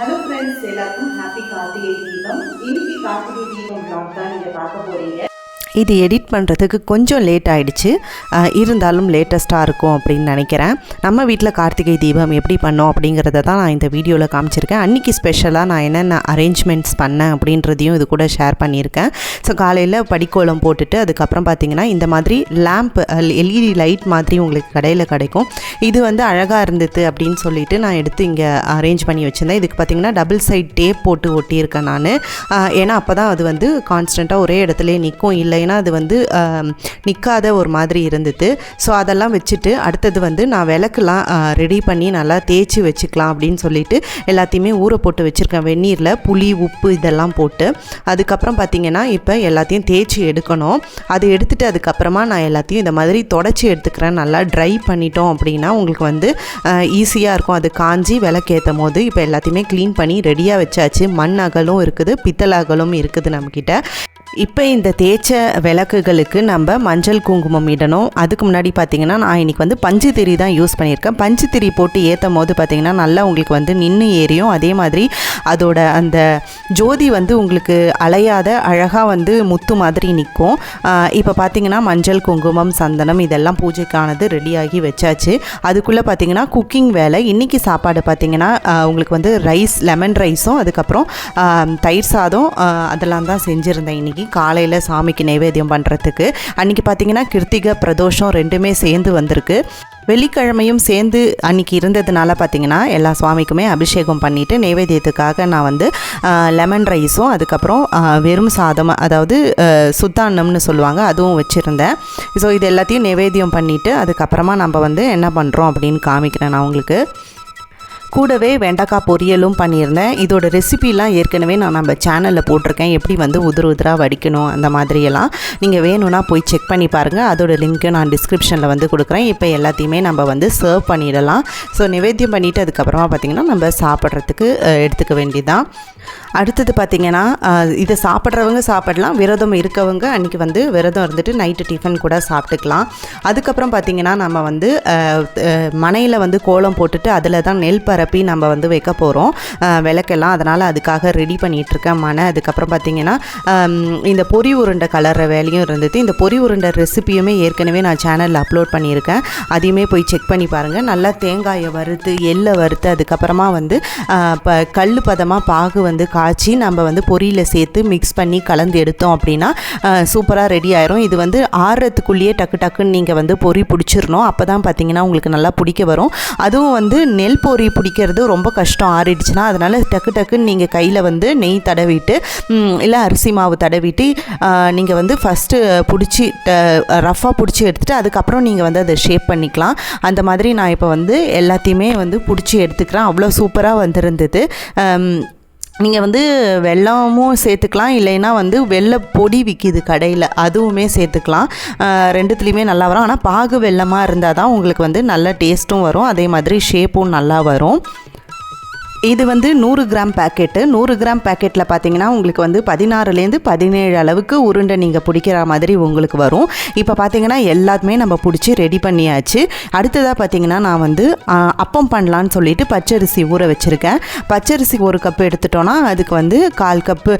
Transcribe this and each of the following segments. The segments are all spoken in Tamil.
ஹலோ ஃப்ரெண்ட்ஸ் எல்லாருக்கும் ஹாப்பி கார்த்திகை தீபம். இன்னைக்கு கார்த்திகை தீபம் பிளாக் தான் நீங்க பார்க்க போறீங்க. இது எடிட் பண்ணுறதுக்கு கொஞ்சம் லேட் ஆகிடுச்சு இருந்தாலும் லேட்டஸ்ட்டாக இருக்கும் அப்படின்னு நினைக்கிறேன். நம்ம வீட்டில் கார்த்திகை தீபம் எப்படி பண்ணோம் அப்படிங்கிறத தான் நான் இந்த வீடியோவில் காமிச்சிருக்கேன். அன்றைக்கி ஸ்பெஷலாக நான் என்னென்ன அரேஞ்ச்மெண்ட்ஸ் பண்ணேன் அப்படின்றதையும் இது கூட ஷேர் பண்ணியிருக்கேன். ஸோ காலையில் படிக்கோலம் போட்டுட்டு அதுக்கப்புறம் பார்த்தீங்கன்னா இந்த மாதிரி லேம்ப் எல்இடி லைட் மாதிரி உங்களுக்கு கடையில் கிடைக்கும். இது வந்து அழகாக இருந்தது அப்படின்னு சொல்லிட்டு நான் எடுத்து இங்கே அரேஞ்ச் பண்ணி வச்சுருந்தேன். இதுக்கு பார்த்தீங்கன்னா டபுள் சைட் டேப் போட்டு ஒட்டியிருக்கேன் நான். ஏன்னா அப்போ தான் அது வந்து கான்ஸ்டண்ட்டாக ஒரே இடத்துல நிற்கும். இல்லை இல்லைன்னா அது வந்து நிற்காத ஒரு மாதிரி இருந்தது ஸோ அதெல்லாம் வச்சுட்டு அடுத்தது வந்து நான் விளக்குலாம் ரெடி பண்ணி நல்லா தேய்ச்சி வச்சுக்கலாம் அப்படின்னு சொல்லிட்டு எல்லாத்தையுமே ஊற போட்டு வச்சுருக்கேன். வெந்நீரில் புளி உப்பு இதெல்லாம் போட்டு. அதுக்கப்புறம் பார்த்தீங்கன்னா இப்போ எல்லாத்தையும் தேய்ச்சி எடுக்கணும். அது எடுத்துகிட்டு அதுக்கப்புறமா நான் எல்லாத்தையும் இந்த மாதிரி தொடச்சி எடுத்துக்கிறேன். நல்லா ட்ரை பண்ணிட்டோம் அப்படின்னா உங்களுக்கு வந்து ஈஸியாக இருக்கும். அது காஞ்சி விளக்கேற்றும் போது இப்போ எல்லாத்தையுமே க்ளீன் பண்ணி ரெடியாக வச்சாச்சு. மண் அகலும் இருக்குது பித்தல் அகலும் இருக்குது நம்மக்கிட்ட இப்போ இந்த தேய்ச்ச விளக்குகளுக்கு நம்ம மஞ்சள் குங்குமம் இடணும். அதுக்கு முன்னாடி பார்த்தீங்கன்னா நான் இன்னைக்கு வந்து பஞ்சு திரி தான் யூஸ் பண்ணியிருக்கேன். பஞ்சு திரி போட்டு ஏற்றும் போது பார்த்தீங்கன்னா நல்லா உங்களுக்கு வந்து நின்று ஏறியும். அதே மாதிரி அதோட அந்த ஜோதி வந்து உங்களுக்கு அலையாத அழகாக வந்து முத்து மாதிரி நிற்கும் இப்போ பார்த்தீங்கன்னா மஞ்சள் குங்குமம் சந்தனம் இதெல்லாம் பூஜைக்கானது ரெடியாகி வச்சாச்சு. அதுக்குள்ளே பார்த்தீங்கன்னா குக்கிங் வேலை. இன்றைக்கி சாப்பாடு பார்த்தீங்கன்னா உங்களுக்கு வந்து ரைஸ் லெமன் ரைஸும் அதுக்கப்புறம் தயிர் சாதம் அதெல்லாம் தான் செஞ்சுருந்தேன் இன்றைக்கி காலையில் சாமிக்கு நைவேத்தியம் பண்ணுறதுக்கு அன்றைக்கி பார்த்தீங்கன்னா கிருத்திகை பிரதோஷம் ரெண்டுமே சேர்ந்து வந்திருக்கு. வெள்ளிக்கிழமையும் சேர்ந்து அன்னைக்கு இருந்ததுனால பார்த்தீங்கன்னா எல்லா சுவாமிக்குமே அபிஷேகம் பண்ணிவிட்டு நைவேத்தியத்துக்காக நான் வந்து லெமன் ரைஸும் அதுக்கப்புறம் வெறும் சாதம் அதாவது சுத்தாண்ணம்னு சொல்லுவாங்க அதுவும் வச்சுருந்தேன். ஸோ இது எல்லாத்தையும் நைவேத்தியம் பண்ணிவிட்டு அதுக்கப்புறமா நம்ம வந்து என்ன பண்ணுறோம் அப்படின்னு காமிக்கிறேன் நான் உங்களுக்கு. கூடவே வெண்டைக்காய் பொரியலும் பண்ணியிருந்தேன். இதோட ரெசிபிலாம் ஏற்கனவே நான் நம்ம சேனலில் போட்டிருக்கேன். எப்படி வந்து உதிர் உதிராக வடிக்கணும் அந்த மாதிரியெல்லாம் நீங்கள் வேணும்னா போய் செக் பண்ணி பாருங்கள் அதோட லிங்க்கு நான் டிஸ்கிரிப்ஷனில் வந்து கொடுக்குறேன். இப்போ எல்லாத்தையுமே நம்ம வந்து சர்வ் பண்ணிடலாம். ஸோ நிவேத்தியம் பண்ணிவிட்டு அதுக்கப்புறமா பார்த்திங்கன்னா நம்ம சாப்பிட்றதுக்கு எடுத்துக்க வேண்டியதான் அடுத்தது பார்த்திங்கன்னா இதை சாப்பிட்றவங்க சாப்பிடலாம். விரதம் இருக்கவங்க அன்றைக்கி வந்து விரதம் இருந்துட்டு நைட்டு டிஃபன் கூட சாப்பிட்டுக்கலாம். அதுக்கப்புறம் பார்த்திங்கன்னா நம்ம வந்து மனையில் வந்து கோலம் போட்டுட்டு அதில் தான் நெல் பரப்பி நம்ம வந்து வைக்க போகிறோம் விளக்கெல்லாம் அதனால் அதுக்காக ரெடி பண்ணிகிட்ருக்கேன் மனை. அதுக்கப்புறம் பார்த்திங்கன்னா இந்த பொரி உருண்டை கலர்ற வேலையும் இருந்தது. இந்த பொரி உருண்டை ரெசிபியுமே ஏற்கனவே நான் சேனலில் அப்லோட் பண்ணியிருக்கேன். அதையுமே போய் செக் பண்ணி பாருங்கள் நல்லா தேங்காயை வறுத்து எள்ளை வறுத்து அதுக்கப்புறமா வந்து இப்போ கல் பதமாக பாகு வந்து காய்ச்சி நம்ம வந்து பொரியில் சேர்த்து மிக்ஸ் பண்ணி கலந்து எடுத்தோம் அப்படின்னா சூப்பராக ரெடி ஆயிரும். இது வந்து ஆறுறதுக்குள்ளேயே டக்கு டக்குன்னு நீங்கள் வந்து பொரி பிடிச்சிடணும் அப்போ தான் பார்த்தீங்கன்னா உங்களுக்கு நல்லா பிடிக்க வரும். அதுவும் வந்து நெல் பொரி பிடிக்கிறது ரொம்ப கஷ்டம் ஆறிடுச்சுன்னா அதனால் டக்கு டக்குன்னு நீங்கள் கையில் வந்து நெய் தடவிட்டு இல்லை அரிசி மாவு தடவிட்டு நீங்கள் வந்து ஃபஸ்ட்டு பிடிச்சி ரஃபாக பிடிச்சி எடுத்துகிட்டு அதுக்கப்புறம் நீங்கள் வந்து அதை ஷேப் பண்ணிக்கலாம். அந்த மாதிரி நான் இப்போ வந்து எல்லாத்தையுமே வந்து பிடிச்சி எடுத்துக்கிறேன். அவ்வளோ சூப்பராக வந்திருந்தது. நீங்கள் வந்து வெல்லமும் சேர்த்துக்கலாம் இல்லைன்னா வந்து வெள்ளை பொடி விற்கிது கடையில் அதுவுமே சேர்த்துக்கலாம். ரெண்டுத்துலேயுமே நல்லா வரும். ஆனால் பாகு வெள்ளமாக இருந்தால் தான் உங்களுக்கு வந்து நல்ல டேஸ்ட்டும் வரும். அதே மாதிரி ஷேப்பும் நல்லா வரும். இது வந்து நூறு கிராம் பேக்கெட்டு நூறு கிராம் பேக்கெட்டில் பார்த்தீங்கன்னா உங்களுக்கு வந்து பதினாறுலேருந்து பதினேழு அளவுக்கு உருண்டை நீங்கள் பிடிக்கிற மாதிரி உங்களுக்கு வரும். இப்போ பார்த்தீங்கன்னா எல்லாத்துமே நம்ம பிடிச்சி ரெடி பண்ணியாச்சு. அடுத்ததாக பார்த்தீங்கன்னா நான் வந்து அப்பம் பண்ணலான்னு சொல்லிட்டு பச்சரிசி ஊற வச்சுருக்கேன். பச்சரிசி ஒரு கப்பு எடுத்துட்டோன்னா அதுக்கு வந்து கால் கப்பு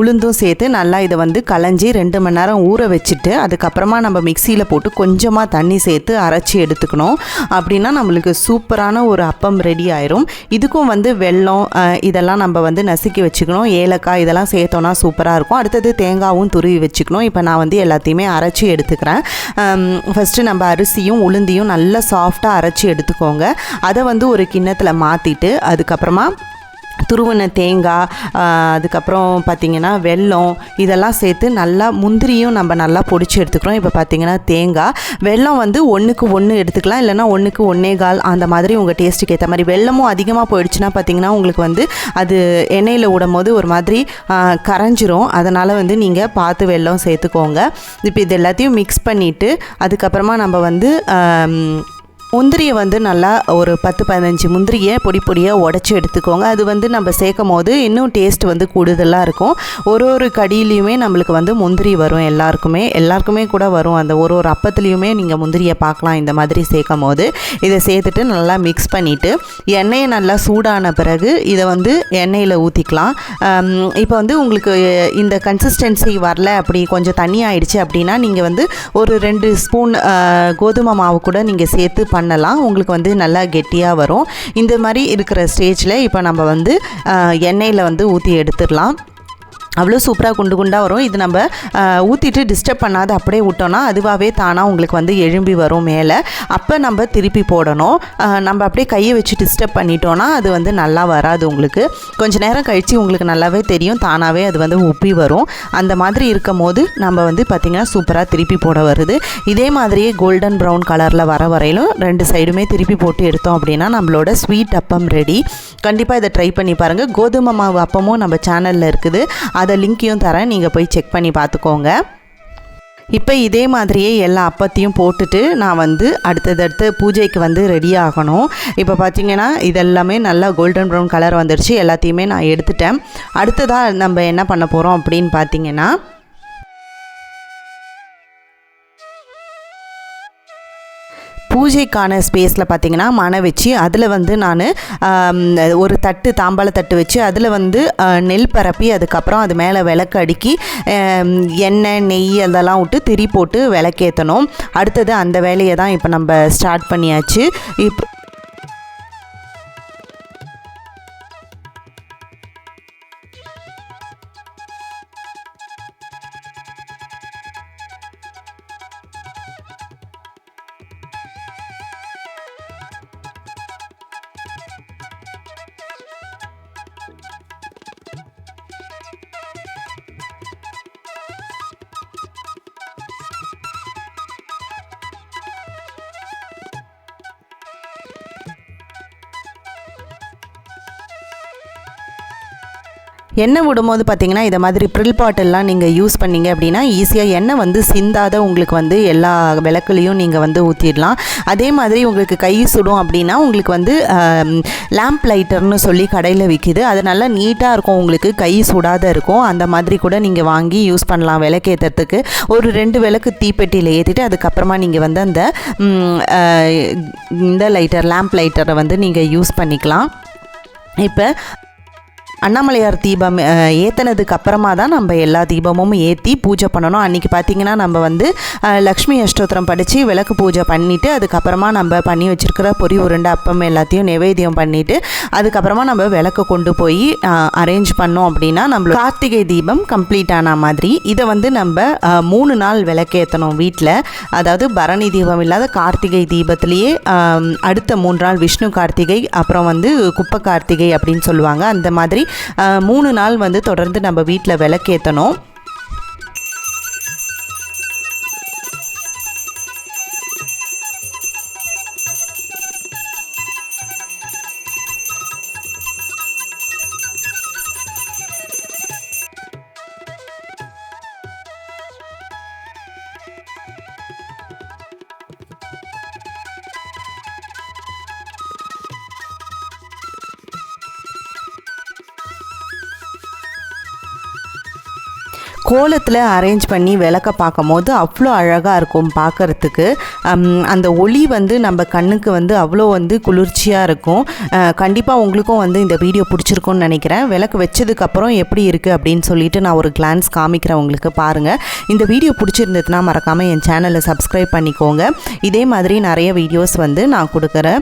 உளுந்தும் சேர்த்து நல்லா இதை வந்து களைஞ்சி ரெண்டு மணி நேரம் ஊற வச்சுட்டு அதுக்கப்புறமா நம்ம மிக்சியில் போட்டு கொஞ்சமாக தண்ணி சேர்த்து அரைச்சி எடுத்துக்கணும். அப்படின்னா நம்மளுக்கு சூப்பரான ஒரு அப்பம் ரெடி ஆயிரும். இதுக்கும் வந்து வெல்லம் இதெல்லாம் நம்ம வந்து நசுக்கி வச்சுக்கணும். ஏலக்காய் இதெல்லாம் சேர்த்தோன்னா சூப்பராக இருக்கும். அடுத்தது தேங்காவும் துருவி வச்சுக்கணும். இப்போ நான் வந்து எல்லாத்தையுமே அரைச்சி எடுத்துக்கிறேன். ஃபஸ்ட்டு நம்ம அரிசியும் உளுந்தியும் நல்லா சாஃப்டாக அரைச்சி எடுத்துக்கோங்க. அதை வந்து ஒரு கிண்ணத்தில் மாற்றிட்டு அதுக்கப்புறமா துருவின தேங்காய் அதுக்கப்புறம் பார்த்திங்கன்னா வெல்லம் இதெல்லாம் சேர்த்து நல்லா முந்திரியும் நம்ம நல்லா பொடிச்சு எடுத்துக்கிறோம். இப்போ பார்த்திங்கன்னா தேங்காய் வெல்லம் வந்து ஒன்றுக்கு ஒன்று எடுத்துக்கலாம். இல்லைன்னா ஒன்றுக்கு ஒன்றே கால் அந்த மாதிரி உங்கள் டேஸ்ட்டுக்கு ஏற்ற மாதிரி. வெல்லமும் அதிகமாக போயிடுச்சுன்னா பார்த்திங்கன்னா உங்களுக்கு வந்து அது எண்ணெயில் விடும் போது ஒரு மாதிரி கரைஞ்சிரும். அதனால் வந்து நீங்கள் பார்த்து வெல்லம் சேர்த்துக்கோங்க. இப்போ இது எல்லாத்தையும் மிக்ஸ் பண்ணிவிட்டு அதுக்கப்புறமா நம்ம வந்து முந்திரியை வந்து நல்லா ஒரு பத்து பதினஞ்சு முந்திரியை பொடி பொடியாக உடச்சி எடுத்துக்கோங்க. அது வந்து நம்ம சேர்க்கும் போது இன்னும் டேஸ்ட் வந்து கூடுதலாக இருக்கும். ஒரு ஒரு கடியிலையுமே நம்மளுக்கு வந்து முந்திரி வரும் எல்லாருக்குமே. எல்லாருக்குமே கூட வரும். அந்த ஒரு ஒரு அப்பத்துலேயுமே நீங்கள் முந்திரியை பார்க்கலாம் இந்த மாதிரி சேர்க்கும் போது. இதை சேர்த்துட்டு நல்லா மிக்ஸ் பண்ணிவிட்டு எண்ணெயை நல்லா சூடான பிறகு இதை வந்து எண்ணெயில் ஊற்றிக்கலாம் இப்போ வந்து உங்களுக்கு இந்த கன்சிஸ்டன்சி வரல அப்படி கொஞ்சம் தண்ணி ஆயிடுச்சு அப்படின்னா நீங்கள் வந்து ஒரு ரெண்டு ஸ்பூன் கோதுமை மாவு கூட நீங்கள் சேர்த்து பண்ணலாம். உங்களுக்கு வந்து நல்லா கெட்டியாக வரும். இந்த மாதிரி இருக்கிற ஸ்டேஜில் இப்போ நம்ம வந்து எண்ணெயில் வந்து ஊற்றி எடுத்துடலாம். அவ்வளோ சூப்பராக குண்டு குண்டாக வரும். இது நம்ம ஊற்றிட்டு டிஸ்டர்ப் பண்ணாத அப்படியே விட்டோன்னா அதுவாகவே தானாக உங்களுக்கு வந்து எழும்பி வரும் மேலே. அப்போ நம்ம திருப்பி போடணும். நம்ம அப்படியே கையை வச்சு டிஸ்டர்ப் பண்ணிட்டோன்னா அது வந்து நல்லா வராது உங்களுக்கு. கொஞ்ச நேரம் கழித்து உங்களுக்கு நல்லாவே தெரியும். தானாகவே அது வந்து உப்பி வரும். அந்த மாதிரி இருக்கும் போது நம்ம வந்து பார்த்திங்கன்னா சூப்பராக திருப்பி போட வருது. இதே மாதிரியே கோல்டன் ப்ரௌன் கலரில் வர வரையிலும் ரெண்டு சைடுமே திருப்பி போட்டு எடுத்தோம் அப்படின்னா நம்மளோட ஸ்வீட் அப்பம் ரெடி கண்டிப்பாக இதை ட்ரை பண்ணி பாருங்கள் கோதுமை மாவு அப்பமும் நம்ம சேனலில் இருக்குது. அதை லிங்க்கையும் தரேன். நீங்கள் போய் செக் பண்ணி பார்த்துக்கோங்க. இப்போ இதே மாதிரியே எல்லா அப்பத்தையும் போட்டுட்டு நான் வந்து அடுத்ததடுத்து பூஜைக்கு வந்து ரெடி ஆகணும். இப்போ பார்த்தீங்கன்னா இதெல்லாமே நல்லா கோல்டன் ப்ரௌன் கலர் வந்துடுச்சு எல்லாத்தையுமே நான் எடுத்துட்டேன். அடுத்ததாக நம்ம என்ன பண்ண போகிறோம் அப்படின்னு பார்த்தீங்கன்னா பூஜைக்கான ஸ்பேஸில் பார்த்தீங்கன்னா மனை வச்சு அதில் வந்து நான் ஒரு தட்டு தாம்பாள தட்டு வச்சு அதில் வந்து நெல் பரப்பி அதுக்கப்புறம் அது மேலே விளக்கு அடுக்கி எண்ணெய் நெய் அதெல்லாம் விட்டு திரி போட்டு விளக்கேற்றணும் அடுத்தது அந்த வேலையை தான் இப்போ நம்ம ஸ்டார்ட் பண்ணியாச்சு. இப்போ எண்ணெய் விடும்போது பார்த்தீங்கன்னா இதை மாதிரி ப்ரில் பாட்டில்லாம் நீங்கள் யூஸ் பண்ணீங்க அப்படின்னா ஈஸியாக எண்ணெய் வந்து சிந்தாத உங்களுக்கு வந்து எல்லா விளக்குலையும் நீங்கள் வந்து ஊற்றிடலாம் அதே மாதிரி உங்களுக்கு கை சுடும் அப்படின்னா உங்களுக்கு வந்து லேம்ப் லைட்டர்னு சொல்லி கடையில் விற்கிது அது நல்லா நீட்டாக இருக்கும். உங்களுக்கு கை சுடாத இருக்கும். அந்த மாதிரி கூட நீங்கள் வாங்கி யூஸ் பண்ணலாம் விளக்கேற்றுறதுக்கு ஒரு ரெண்டு விளக்கு தீப்பெட்டியில் ஏற்றிட்டு அதுக்கப்புறமா நீங்கள் வந்து அந்த இந்த லைட்டர் லேம்ப் லைட்டரை வந்து நீங்கள் யூஸ் பண்ணிக்கலாம். இப்போ அண்ணாமலையார் தீபம் ஏற்றினதுக்கு அப்புறமா தான் நம்ம எல்லா தீபமும் ஏற்றி பூஜை பண்ணணும். அன்றைக்கி பார்த்தீங்கன்னா நம்ம வந்து லக்ஷ்மி அஷ்டோத்திரம் படித்து விளக்கு பூஜை பண்ணிவிட்டு அதுக்கப்புறமா நம்ம பண்ணி வச்சுருக்கிற பொறி உருண்டை அப்பம் எல்லாத்தையும் நிவேத்தியம் பண்ணிவிட்டு அதுக்கப்புறமா நம்ம விளக்கு கொண்டு போய் அரேஞ்ச் பண்ணோம் அப்படின்னா நம்ம கார்த்திகை தீபம் கம்ப்ளீட் ஆன மாதிரி இதை வந்து நம்ம மூணு நாள் விளக்கேற்றணும் வீட்டில் அதாவது பரணி தீபம் இல்லாத கார்த்திகை தீபத்திலேயே அடுத்த மூன்று நாள் விஷ்ணு கார்த்திகை அப்புறம் வந்து குப்ப கார்த்திகை அப்படின்னு சொல்லுவாங்க. அந்த மாதிரி மூணு நாள் வந்து தொடர்ந்து நம்ம வீட்டில் விளக்கேற்றணும் கோலத்தில் அரேஞ்ச் பண்ணி விளக்க பார்க்கும்போது அவ்வளோ அழகாக இருக்கும் பார்க்குறதுக்கு. அந்த ஒளி வந்து நம்ம கண்ணுக்கு வந்து அவ்வளோ வந்து குளிர்ச்சியாக இருக்கும். கண்டிப்பாக உங்களுக்கும் வந்து இந்த வீடியோ பிடிச்சிருக்கும்னு நினைக்கிறேன். விளக்கு வச்சதுக்கப்புறம் எப்படி இருக்குது அப்படின்னு சொல்லிட்டு நான் ஒரு கிளான்ஸ் காமிக்கிறேன் உங்களுக்கு பாருங்கள் இந்த வீடியோ பிடிச்சிருந்ததுன்னா மறக்காமல் என் சேனலை சப்ஸ்கிரைப் பண்ணிக்கோங்க. இதே மாதிரி நிறைய வீடியோஸ் வந்து நான் கொடுக்குறேன்.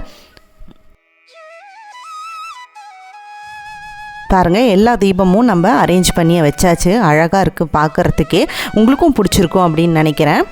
பாருங்கள் எல்லா தீபமும் நம்ம அரேஞ்ச் பண்ணி வச்சாச்சு. அழகாக இருக்குது பார்க்குறதுக்கே உங்களுக்கும் பிடிச்சிருக்கும் அப்படின்னு நினைக்கிறேன்.